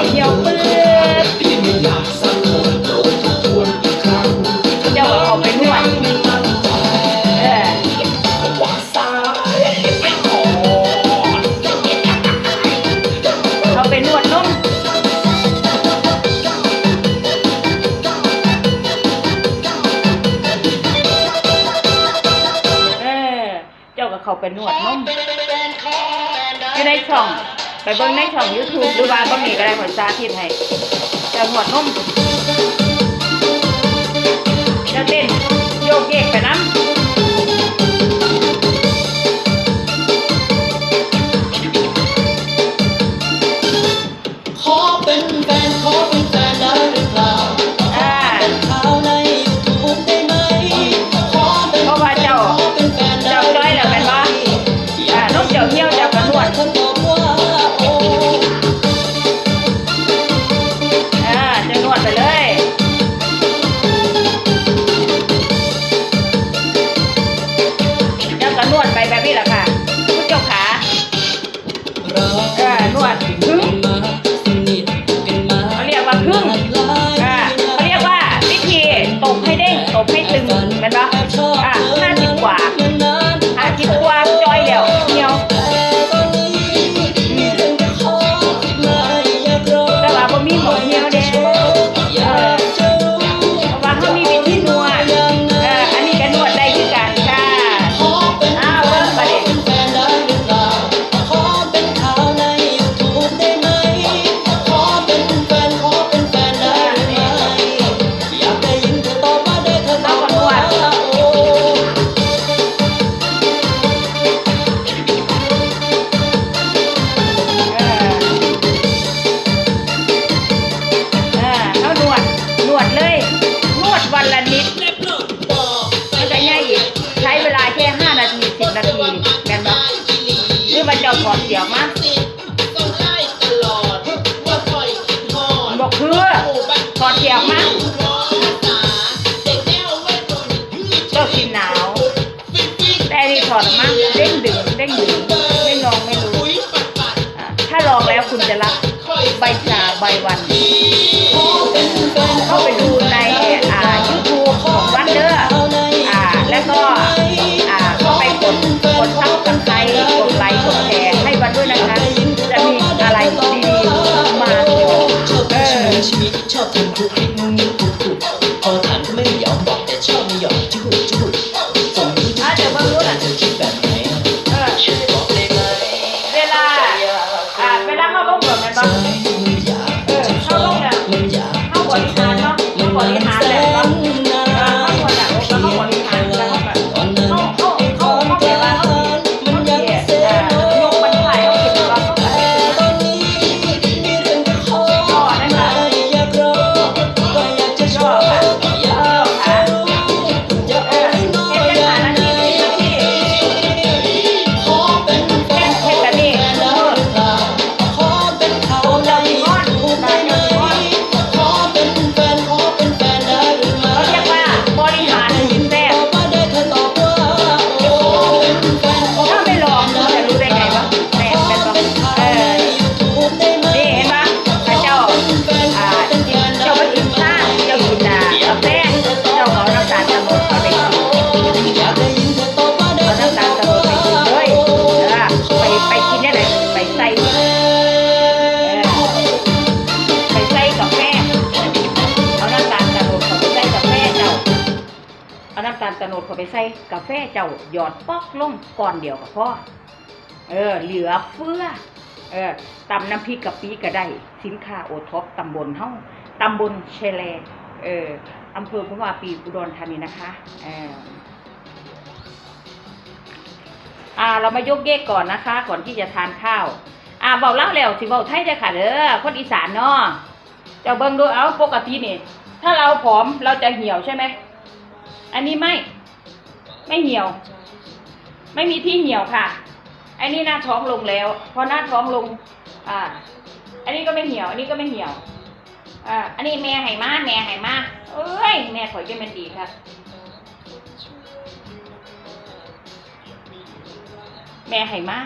ยวเคี้ยวปึ๊บเดี๋ยวเอาไปนวดเออเอาไปนวดนุ่มเออเจ้ากับเขาไปนวดนุ่มอยู่ในช่อง ไปเบิ้งในช่อง YouTube หรือว่าก็มีก็ได้ขอสาธิตให้แต่หัวนุ่มจะเต้นโยกเยกไปน้ำียวถอดเสียวมาสิต้องไล่ตลอดว่าคอยคิดทอดบอกคือถอดเสียวมาเลิกกินหนาวแต่นี่ถอดมาเด้งดึงเด้งดึงเด้งลองไม่รู้ถ้าลองแล้วคุณจะรับใบชาใบวันเข้าไปดู Bye. แฟเจ้าหยอดปอกลงก่อนเดียวกับพ่อเออ เหลือเฟือเออตำน้ำพริกกะปิก็ได้ สินค้าโอท็อปตำบลเฮ้าตำบลเชลเอออำเภอพระวาปีอุดรธานีนะคะเอออ่า เรามายกเยกก่อนนะคะ ก่อนที่จะทานข้าว อ่าบอกเล่าแล้วสิบอกไทยได้ค่ะเด้อคนอีสานเนาะเจ้าเบิ้งดูเอาปกตินี่ ถ้าเราผอมเราจะเหี่ยวใช่ไหม อันนี้ไม่ ไม่เหี่ยว ไม่มีที่เหี่ยวค่ะอันนี้หน้าท้องลงแล้ว พอหน้าท้องลง อ่า อันนี้ก็ไม่เหี่ยว อันนี้ก็ไม่เหี่ยว อ่า อันนี้แม่ไห้มาแม่ไห้มาเอ้ย แม่ขอยจะเป็นดีค่ะ แม่ไห้มา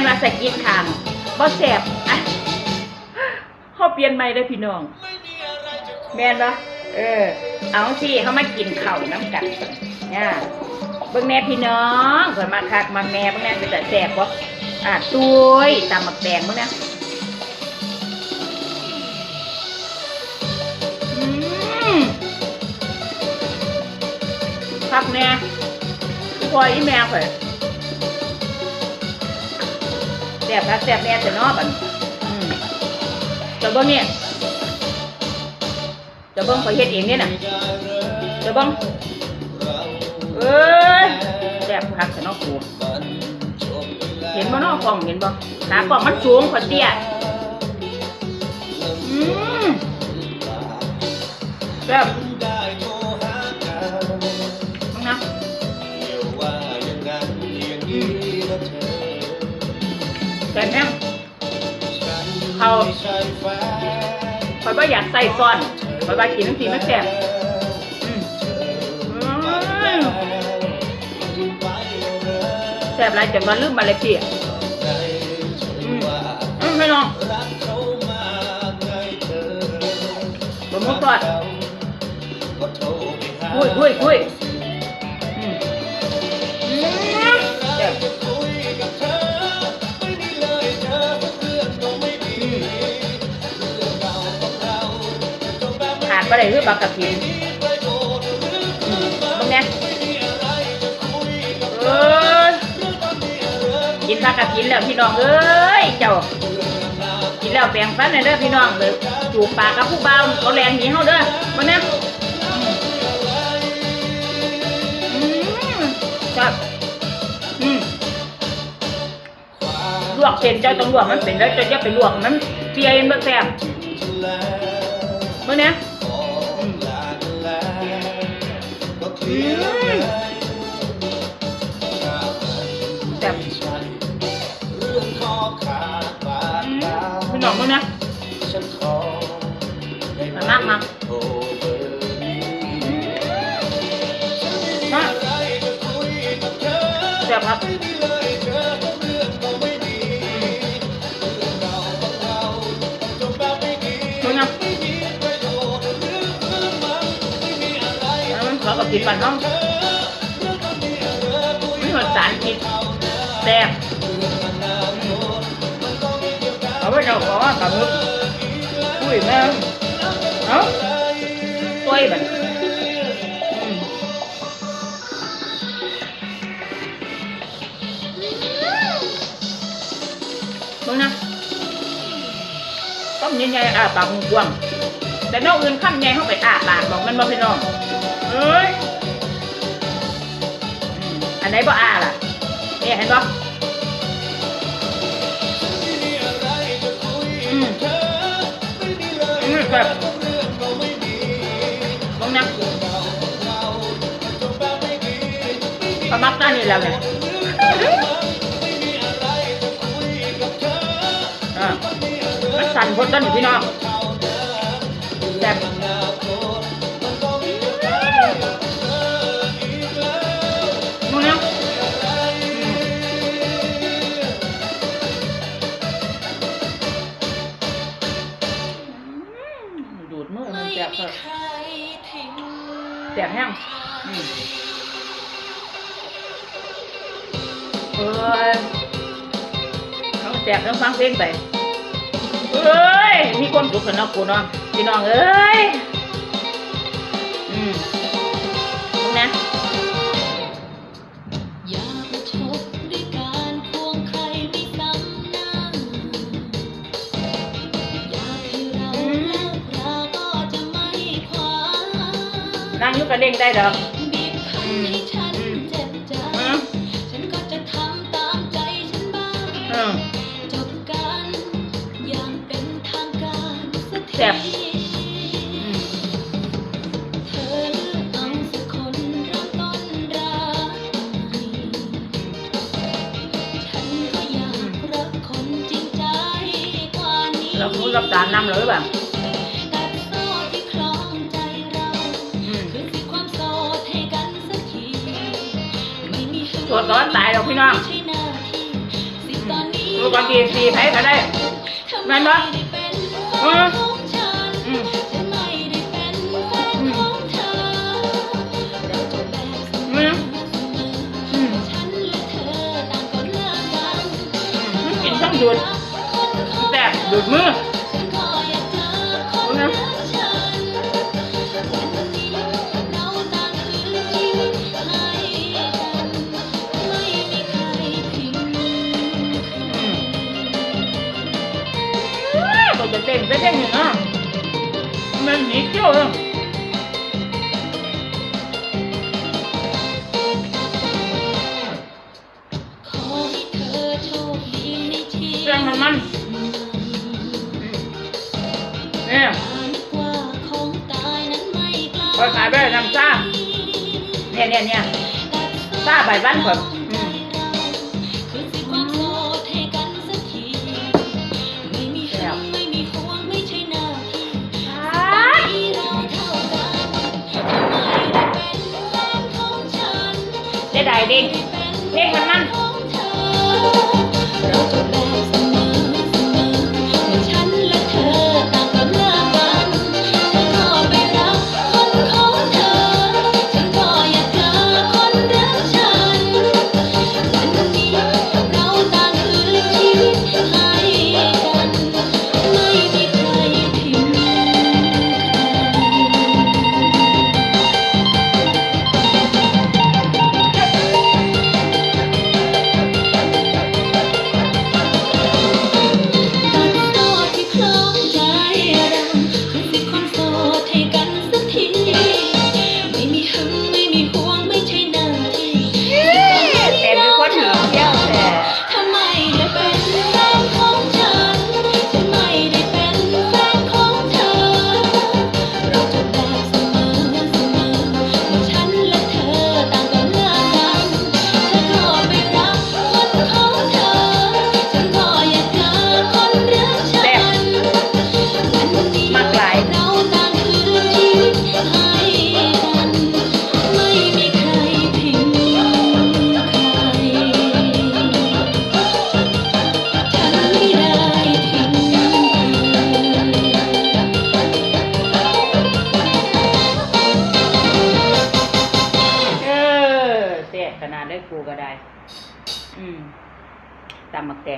นว่าสะกิดขางบ่แสบอะเขาเปลี่ยนใหม่ได้พี่น้อง แม่นปะเออ เอาสิเขามากินข้าวน้ำกันเนี่ยเบิ่งแม่พี่น้องก่อนมาคักมาแม่เบิ่งแม่เป็นแต่แสบบ่อะตุ้ยตำหมักแดงเบิ่งนะอืมคักแน่พออีแม่ข่อย แสบคักแสบแน่แต่นอบัดนี้อืมแต่เบิ่งเนี่ยเดี๋ยวเบิ้งขอเฮ็ดเองเนี่ยน่ะเดี๋ยวเบิ้งเอ้ยแซ่บคักแต่นอกกูเห็นบ่นอกกล้องเห็นบ่ขากล้องมันสูงขอเตี้ยอืมแซ่บ แต่แม่เขาขอยบ่อยากใส่ซอนขอยบ่กินน้ำสีมันแซ่บแซ่บหลายจนว่าลืมมาเลยพี่อืมไม่น้องบะมุกทอดคุยคุยคุย บ่ได้คือปลากระถินอืมตรงเนี้ยเอ้ยกินปลากระถินแล้วพี่น้องเอ้ยเจ้ากินแล้วแบ่งฟันหน่อยเด้อพี่น้องเลยจูบปากกับผู้เบ่าเขาแลนหนีเฮาเด้อมาเนี่ยอืมครับอืมลวกเส้นเจ้าต้องลวกมันเป็นแล้วเจ้าจะไปลวกมันเปียมันแซ่บมาเนี่ย อื กินปันน้องไม่หมดสารพิษแซ่บเอาไว้เจ้าของกับมึงอุ้ยแม่เอ้าตัวอีบันมึงนะต้องยินใหญ่อาปากกว้างแต่นอกอื่นข้ามใหญ่เข้าไปอาปากบอกมันบ่พี่น้อง เอ้ย อันไหนบ่อาล่ะเนี่ยเห็นบ่อืมอืมแบบมึงนะประมักหน้านี่แล้วเนี่ยอ่ามันสั่นพดกันพี่น้องแบบ แห้งเอ้ยต้องแจกต้องฟังเพลงไปเอ้ย มีความสุขกันเนาะกูเนาะพี่น้องเอ้ย อืม ก็เล่งได้ดอก มีหึงโสดก่อนตายหรอกพี่น้องไม่ใช่หน้าที่สิตอนนี้รู้ก่อนกี่สี่ไผก็ได้แม่นบ่เธอไม่ได้เป็นแฟอืนมของฉันอืมฉันไม่ได้เป็นแก็จะเต้นไปเต้นอยู่นะมันหนีเที่ยวเลยขอให้เธอโชคดีในชีวิตเรื่องมันมันเนี่ยนึกว่าของตายนั้นไม่ไกลพอขายไปเลยน้ำซ่าเนี่ยเนี่ยเนี่ยซ่าใบบ้านก่อน จ๊ได้ดิเพลงมันมันของ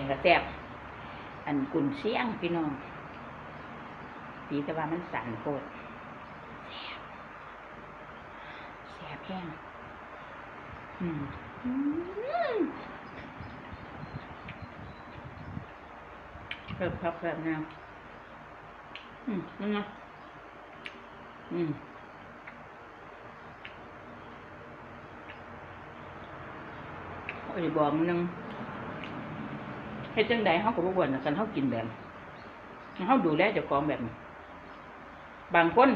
ำหมักแตงก็แซ่บอันกุนเชียงพี่น้องปีแต่ว่ามันสั่นโคตรแซ่บแซ่บแห้งอืมอืมเพิ่มครับแบบแนวอืมนั่นไงอืมอ้ยบอกนึง เฮ็ดจังใดเฮาก็บ่บ่นกันเฮากินแบบเฮาดูแลเจ้าของแบบนี้บางคน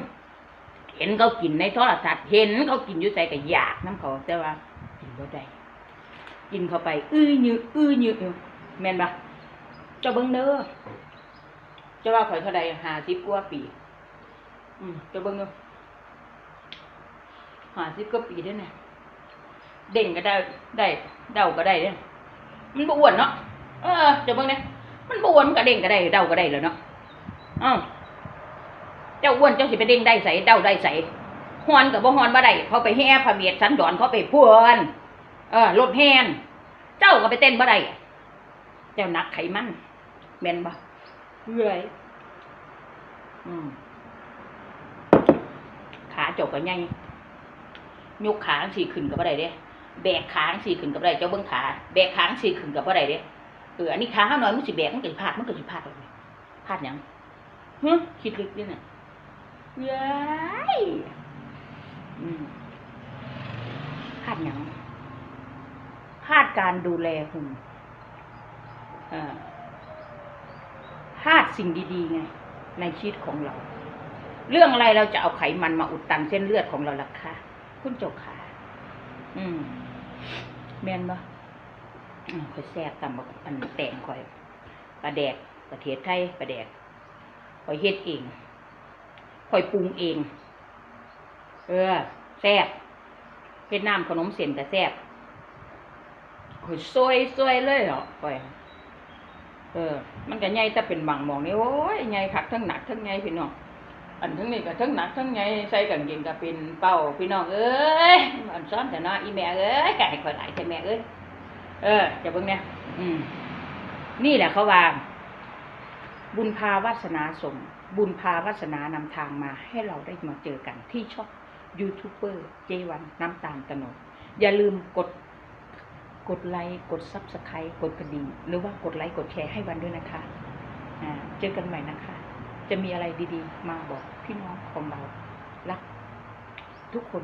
เห็นเขากินในโทรทัศน์เห็นเขากินอยู่ใจก็อยากน้ำเขาแต่ว่า กินบ่ได้กินเข้าไป อื้อยืออื้อยืออแม่นบ่เจ้าเบิ่งเด้อเจ้าว่าข่อยเท่าใด50กว่าปี อืมเจ้าเบิ่งเด้อ50กว่าปีเด้อเนี่ยเด้งก็ได้ได้ เดาก็ได้เนี่ยมันบอ้วนเนาะ เออเดี๋ยวเบิ่งเนี่ยมันบวนมันก็เด้งก็ได้เดาก็ได้เลยเนาะอ้าวเจ้าอ้วนเจ้าสิไปเด้งได้ใส่เดาได้ใส่ฮอนกับบ่ฮอนบ่ได้เขาไปแห่พระเมียดสันดอนเขาไปพวนเออรถแฮนเจ้าก็ไปเต้นบ่ได้เจ้านักไขมันแม่นบ่เรื่อยอืมขาเจ้าก็ใหญ่ยกขาสี่ขึ้นกับอะไรเด้แบกขาสี่ขึ้นกับอะไรเจ้าเบิ้งขาแบกขาสี่ขึ้นกับอะไรเด้ เอออันนี้ขาห้าน้อยมันสิแบกมันก็สิพลาดมันก็สิพลาดไปพลาดยังฮึคิดลึกด้วยเนี่ยย้ยพลาดยังพลาดการดูแลหุ่นพลาดสิ่งดีๆไงในชีวิตของเรา เรื่องอะไรเราจะเอาไขมันมาอุดตันเส้นเลือดของเราล่ะคะคุณเจกขาอืมแมนบ่ มข่อยแซ่บตำบักอันแต่งข่อยปลาแดกประเทศไทยปลาแดกข่อยเฮ็ดเองข่อยปรุงเอง เออแซ่บเฮ็ดน้ำขนมเส้นก็แซ่บข่อยซวยซวยเลยเหรอข่อย เออ มันก็ใหญ่แต่เป็นบางมองนี่โอ้ยใหญ่คักทั้งหนักทั้งใหญ่พี่น้องอันทั้งนี้ก็ทั้งหนักทั้งไงใส่กางเกงก็เป็นเป้าพี่น้องเอ้ยอันซ้อนแต่น้ออีแม่เอ้ยไก่ข่อยหลายแต่แม่เอ้ย เออจะเบิ่งเนี่ยอืม นี่แหละเขาว่า บุญพาวาสนาส่ง บุญพาวาสนานำทางมาให้เราได้มาเจอกันที่ช่องยูทูบเบอร์เจวันน้ำตาลตนดอย่าลืมกดกดไลค์กดซับสไครต์กดกระดิ่งหรือว่ากดไลค์กดแชร์ให้วันด้วยนะคะอ่าเจอกันใหม่นะคะ จะมีอะไรดีๆ มาบอกพี่น้องของเรารักทุกคน